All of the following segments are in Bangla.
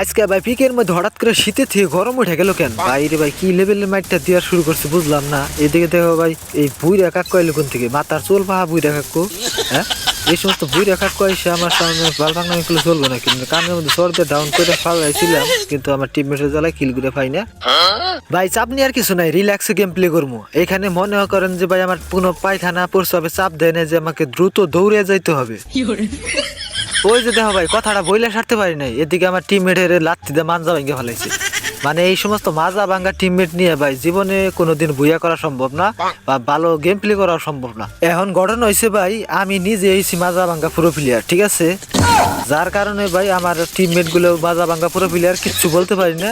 আজকে ভাই পিকের মধ্যে হঠাৎ করে শীতে থেকে গরম উঠে গেল কেন? বাইরে ভাই কি লেভেলের মাইটটা দেওয়া শুরু করছে বুঝলাম না। এদিকে দেখো ভাই, এই বুই রেখা কয় কোন থেকে? মাথার চুল পাহা বুই রেখা কো? হ্যাঁ? এই সমস্ত বুই রেখা কয় সে আমার সামনে বাল ভাঙনা গুলো চলবে না কিন্তু কানের মধ্যে সর্দে ডাউন করে ফালাইছিলাম, কিন্তু আমার টিমমেটের জ্বালায় কিল করে পাই না। ভাই, চাপ নিয়ে আর কিছু নাই রিল্যাক্সে গেম প্লে করব এখানে মনে করেন যে ভাই আমার কোনো পায়খানা পড়ছে হবে চাপ দেয় না যে আমাকে দ্রুত দৌড়ে যাইতে হবে। ওই যে দেখো ভাই, কথাটা বইলে সারতে পারি নাই। এদিকে আমার টিমমেটের লাত্তি দিয়ে মানজা ভেঙে ফেলাইছে। মানে এই সমস্ত মাজা ভাঙ্গা টিমমেট নিয়ে ভাই, জীবনে কোনোদিন বুইয়া করা সম্ভব না বা ভালো গেম প্লে করা সম্ভব না। এখন ঘটনা হয়েছে ভাই, আমি নিজে হয়েছি মাজা ভাঙ্গা পুরো প্লেয়ার ঠিক আছে? যার কারণে ভাই আমার টিমমেটগুলো মাজা ভাঙ্গা পুরো প্লেয়ার কিচ্ছু বলতে পারি না।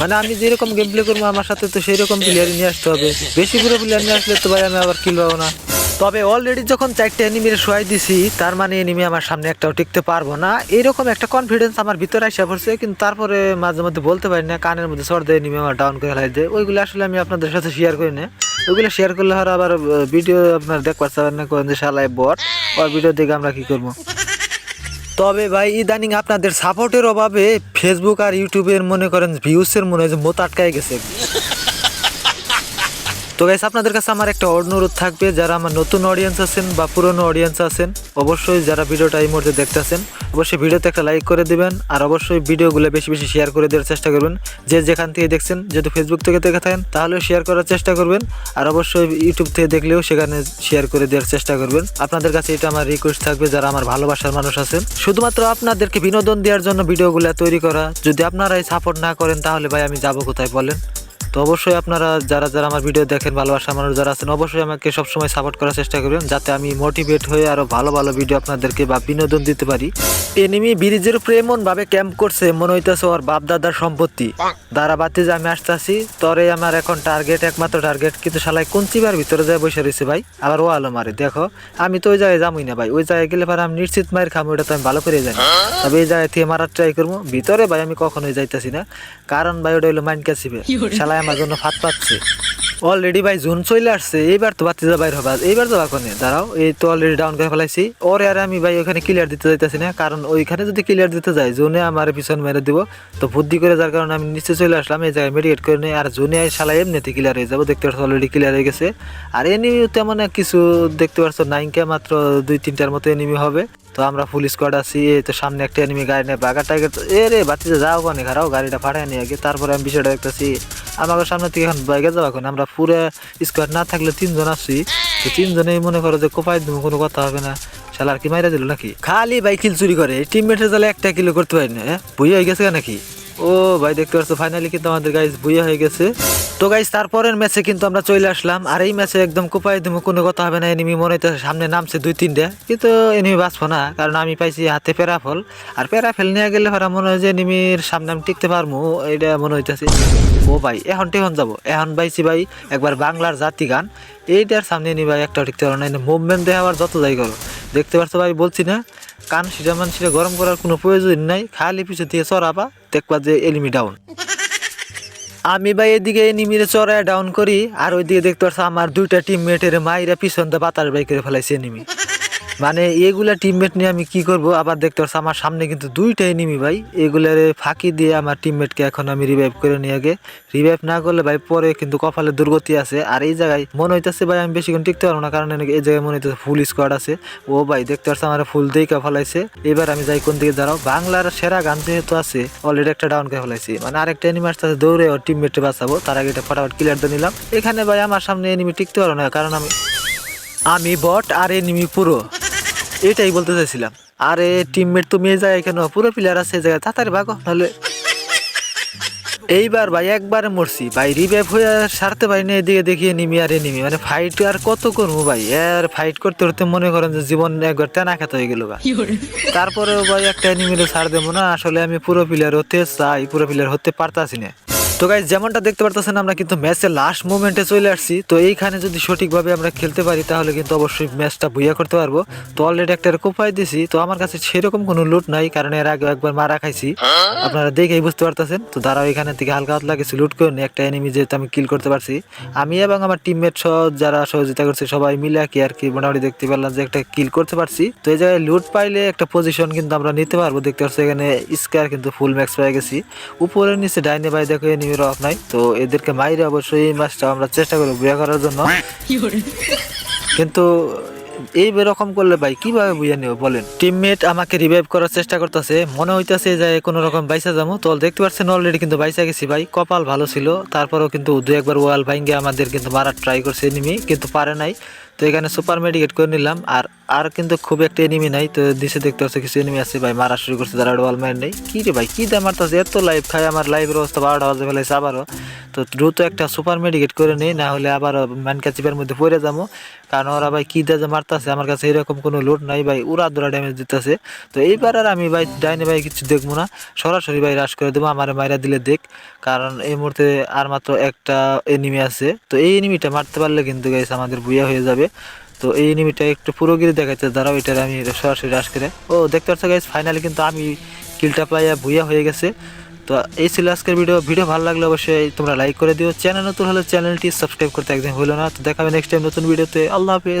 মানে আমি যেরকম গেম প্লে করব, আমার সাথে তো সেই রকম প্লেয়ার নিয়ে আসতে হবে। বেশি পুরো প্লেয়ার নিয়ে আসলে তো ভাই আমি আবার কিল পাবো না। তবে অলরেডি যখন চারটে এনিমির শোয়াই দিছি, তার মানে এনিমি আমার সামনে একটাও টিকতে পারব না। এরকম একটা কনফিডেন্স আমার ভিতরে আসা পড়ছে, কিন্তু তারপরে মাঝে মধ্যে বলতে পারি না, কানের মধ্যে সর দেয় এনিমি আমার ডাউন করে ফেলাই দেয় ওইগুলো আসলে আমি আপনাদের সাথে শেয়ার করি না। ওইগুলো শেয়ার করলে আর আবার ভিডিও আপনার দেখবার চাবেন না করেন যে শালায় বট আর ভিডিও দেখে আমরা কি করব? তবে ভাই, ইদানিং আপনাদের সাপোর্টের অভাবে ফেসবুক আর ইউটিউবের মনে করেন ভিউসের মনে হয় যে মোত আটকায় গেছে। তো গাইস আপনাদের কাছে আমার একটা অনুরোধ থাকবে, যারা আমার নতুন অডিয়েন্স আছেন বা পুরনো অডিয়েন্স আছেন, অবশ্যই যারা ভিডিওটা এই মুহূর্তে দেখতেছেন, অবশ্যই ভিডিওতে একটা লাইক করে দিবেন, আর অবশ্যই ভিডিওগুলো বেশি বেশি শেয়ার করে দেওয়ার চেষ্টা করবেন। যে যেখান থেকে দেখছেন, যদি ফেসবুক থেকে দেখে থাকেন, তাহলেও শেয়ার করার চেষ্টা করবেন, আর অবশ্যই ইউটিউব থেকে দেখলেও সেখানে শেয়ার করে দেওয়ার চেষ্টা করবেন। আপনাদের কাছে এটা আমার রিকোয়েস্ট থাকবে, যারা আমার ভালোবাসার মানুষ আছেন। শুধুমাত্র আপনাদেরকে বিনোদন দেওয়ার জন্য ভিডিওগুলো তৈরি করা, যদি আপনারাই সাপোর্ট না করেন, তাহলে ভাই আমি যাব কোথায় বলেন? তো অবশ্যই আপনারা যারা যারা আমার ভিডিও দেখেন ভালোবাসা মানুষ যারা আছেন অবশ্যই আমাকে সবসময় সাপোর্ট করার চেষ্টা করবেন যাতে আমি মোটিভেট হয়ে আরও ভালো ভালো ভিডিও আপনাদেরকে বা বিনোদন দিতে পারি। এনিমি ব্রিজের উপরে এমন ভাবে ক্যাম্প করছে মনে হইতেছে ওর বাপ দাদার সম্পত্তি। দাঁড়া বাতি যে আমি আসতেছি তরে আমার এখন টার্গেট একমাত্র টার্গেট কিন্তু শালাই কোন চিবার ভিতরে যায় বসে রয়েছে ভাই। আবার ও আলো মারে দেখো আমি তো ওই জায়গায় যামই না ভাই। ওই জায়গায় গেলে পরে আমি নিশ্চিত মায়ের খামো ওটা তো আমি ভালো করে জানি। তবে এই জায়গায় থেকে মারার ট্রাই করব। ভিতরে ভাই আমি কখনোই যাইতেছি না। কারণ ভাই ওটা হলো মাইন্ড কাছিবে শালাই আমার জন্য ফাত পাচ্ছে। অলরেডি ভাই জুন চলে আসছে, এইবার তো বাতিজা বাইর হবে। এইবার তো বাকনে দাঁড়াও, এই তো অলরেডি ডাউন করে ফেলাইছি। ওরে আর আমি ভাই ওখানে ক্লিয়ার দিতে যাইতেছি না, কারণ ওইখানে যদি ক্লিয়ার দিতে যাই, জোনে আমার পিছন মেরে দিব। তো বুদ্ধি করে যার কারণে আমি নিচে চলে আসলাম, এই জায়গায় মেডিকেট করে নিই আর জোনে শালা এমনিতে ক্লিয়ার হয়ে যাব, দেখতে পাচ্ছ অলরেডি ক্লিয়ার হয়ে গেছে। আর এনিমি তেমন কিছু দেখতে পাচ্ছ নাইনকে মাত্র দুই তিনটার মতো এনিমি হবে। তো আমরা ফুল স্কোয়াড আছি, এই তো সামনে একটা এনিমি গাড়ি নেই বাগা টাইগার এ রে বাতিতে যাও ওখানে খারাও গাড়িটা ফাটাই নিয়ে আগে, তারপরে আমি বিষয়টা দেখতেছি, আমাকে সামনে থেকে এখন বাইকে যাওয়া এখন আমরা পুরো স্কোয়াড না থাকলে তিনজন আসছি তো তিনজনেই মনে করো যে কোপাই দেবো কোনো কথা হবে না, শালার কি মাইরা দিল নাকি? খালি বাইকিল চুরি করে টিমমেটের জালে একটা কিলো করতে পারি না বই হয়ে গেছে নাকি? ও ভাই, দেখতে পাচ্ছ ফাইনালি কিন্তু আমাদের গাইজ বুইয়া হয়ে গেছে। তো গাইজ তারপরের ম্যাচে কিন্তু আমরা চলে আসলাম, আর এই ম্যাচে একদম কোপাই দেবো কোনো কথা হবে না এনিমি মনে হইতেছে সামনে নামছে দুই তিনটা। কিন্তু এনিমি বাঁচবো না, কারণ আমি পাইছি হাতে প্যারাফল। আর প্যারাফল নিয়ে গেলে ভাড়া মনে হয় যে এনিমির সামনে আমি টিকতে পারব, এটা মনে হইতেছে। ও ভাই, এখন টেহন যাব। এখন পাইছি ভাই একবার বাংলার জাতি গান। এইটার সামনে নি ভাই একটা টিকতে পারো না মুভমেন্ট দেখাবার যত যাই করো। দেখতে পারছ ভাই, বলছি না কান সিটা মান সিটা গরম করার কোনো প্রয়োজন নাই, খালি পিছু দিয়ে চড়াবা দেখবা যে এলিমি ডাউন আমি বা এদিকে এনিমিরে চড়ায় ডাউন করি, আর ওইদিকে দেখতে পাচ্ছ আমার দুইটা টিমমেটের মাইরা পিছন দিয়ে বাতাস বাইকের ফেলাইছে এনিমি মানে এগুলা টিমমেট নিয়ে আমি কি করব? আবার দেখতে পাচ্ছ আমার সামনে কিন্তু দুইটা এনিমি ভাই। এগুলার ফাঁকি দিয়ে আমার টিমমেটকে এখন আমি রিভাইভ করে নিয়ে আগে। রিভাইভ না করলে ভাই পরে কিন্তু কপালে দুর্গতি আছে। আর এই জায়গায় মনে হইতেছে ভাই, আমি বেশিক্ষণ টিকতে পারব না, কারণ এই জায়গায় মনে হইতেছে ফুল স্কোয়াড আছে। ও ভাই, দেখতে পাচ্ছ আমার ফুল দিকে ফেলাইছে। এবার আমি যাই কোন দিকে দাঁড়াও। বাংলার সেরা গান যেহেতু আছে অলরেডি একটা ডাউন করে ফেলাইছি। মানে আরেকটা এনিমি আসতে দৌড়ে ওর টিমমেটে বাঁচাবো। তার আগে এটা ফটাফট ক্লিয়ার দিয়ে নিলাম। এখানে ভাই আমার সামনে এনিমি টিকতে পারব না, কারণ আমি আমি বট আর এনিমি পুরো। এটাই বলতে চাইছিলাম। আরে টিমমেট তুমি এই জায়গায় কেন? পুরো প্লেয়ার আছে এই জায়গায়। তাড়াতাড়ি ভাগো নাহলে এইবার ভাই একবারে মরছি। ভাই রিভাইভ হয়ে আর সারতে পারি না এদিকে দেখিয়ে নিমি আর নিমি মানে ফাইট আর কত করব ভাই? আর ফাইট করতে করতে মনে করেন যে জীবন একবার তেনা খেতে হয়ে গেল তারপরেও ভাই একটা এনিমিরে ছাড় দেবো না। আসলে আমি পুরো প্লেয়ার হতে চাই পুরো প্লেয়ার হতে পারতাছি না। তো গাইজ যেমনটা দেখতে পারতেছেন, আমরা কিন্তু ম্যাচের লাস্ট মোমেন্টে চলে আসছি। তো এইখানে যদি সঠিকভাবে আমরা খেলতে পারি, তাহলে কিন্তু অবশ্যই ম্যাচটা বুইয়া করতে পারব। তো অলরেডি একটা কোপাই দিছি। তো আমার কাছে সেরকম কোনো লুট নাই, কারণ এর আগে একবার মারা খাইছি। আপনারা দেখেই বুঝতে পারতেছেন। তো দাঁড়াও এখানে থেকে হালকা হাতলা কিছু লুট করে। একটা এনিমি যেহেতু আমি কিল করতে পারছি। আমি এবং আমার টিমমেট সহ যারা সহযোগিতা করছে, সবাই মিলে কি, আর কি মোটামুটি দেখতে পারলাম যে একটা কিল করতে পারছি। তো এই জায়গায় লুট পাইলে একটা পজিশন কিন্তু আমরা নিতে পারব। দেখতে পাচ্ছি এখানে স্কোয়ার কিন্তু ফুল ম্যাক্স পেয়ে গেছি। উপরে নিচে ডাইনে বাই দেখো এনিমির অফ নাই। তো এদেরকে মাইরে অবশ্যই এই মাছটা আমরা চেষ্টা করব বিয়ে করার জন্য। কিন্তু এই রকম করলে ভাই কীভাবে বুঝে নিব বলেন? টিমমেট আমাকে রিভাইভ করার চেষ্টা করতেছে মনে হইতাছে যে কোনো রকম বাইসা যাব। তো দেখতে পাচ্ছেন অলরেডি কিন্তু বাইসা গেছি ভাই কপাল ভালো ছিল। তারপরেও কিন্তু দু একবার ওয়াল ভাঙ্গে আমাদের কিন্তু মারার ট্রাই করছে এনিমি কিন্তু পারে নাই। তো এখানে সুপার মেডিকেট করে নিলাম। আর আর কিন্তু খুব একটা এনিমি নাই। তো দিশে দেখতে পাচ্ছি কিছু এনিমি আছে। ভাই, মারা শুরু করছে তারা ওয়াল মার নেই। কি রে ভাই, কি দাম মারতেছে? এত লাইভ খায় আমার লাইভের অবস্থা বারোটা বাজে ফেলেছে আবারও। তো দ্রুত একটা সুপার মেডিকেট করে নেই, না হলে আবার ম্যানকা চিপের মধ্যে পড়ে যাব। কারণ ওরা ভাই কী যে মারতেছে? আমার কাছে এরকম কোনো লোড নাই ভাই। উড়া দুরা ড্যামেজ দিতেছে। তো এইবার আর আমি ভাই ডাইনে ভাই কিছু দেখব না। সরাসরি ভাই রাশ করে দেবো, আমার মাইরা দিলে দেখ। কারণ এই মুহূর্তে আর মাত্র একটা এনিমি আছে। তো এই এনিমিটা মারতে পারলে কিন্তু গাইস আমাদের বুয়া হয়ে যাবে। তো এই এনিমিটা একটু পুরোগিরি দেখাচ্ছে দাঁড়াও, এটার আমি সরাসরি রাস করে। ও, দেখতে পাচ্ছ গাইজ ফাইনালি কিন্তু আমি কিলটা পাইয়া ভুইয়া হয়ে গেছে। তো এই ছিল আজকের ভিডিও ভিডিও ভালো লাগলে অবশ্যই তোমরা লাইক করে দিও। চ্যানেল নতুন হলে চ্যানেলটি সাবস্ক্রাইব করতে একদিন হলো না। তো দেখাবে নেক্সট টাইম নতুন ভিডিওতে আল্লাহ হাফেজ।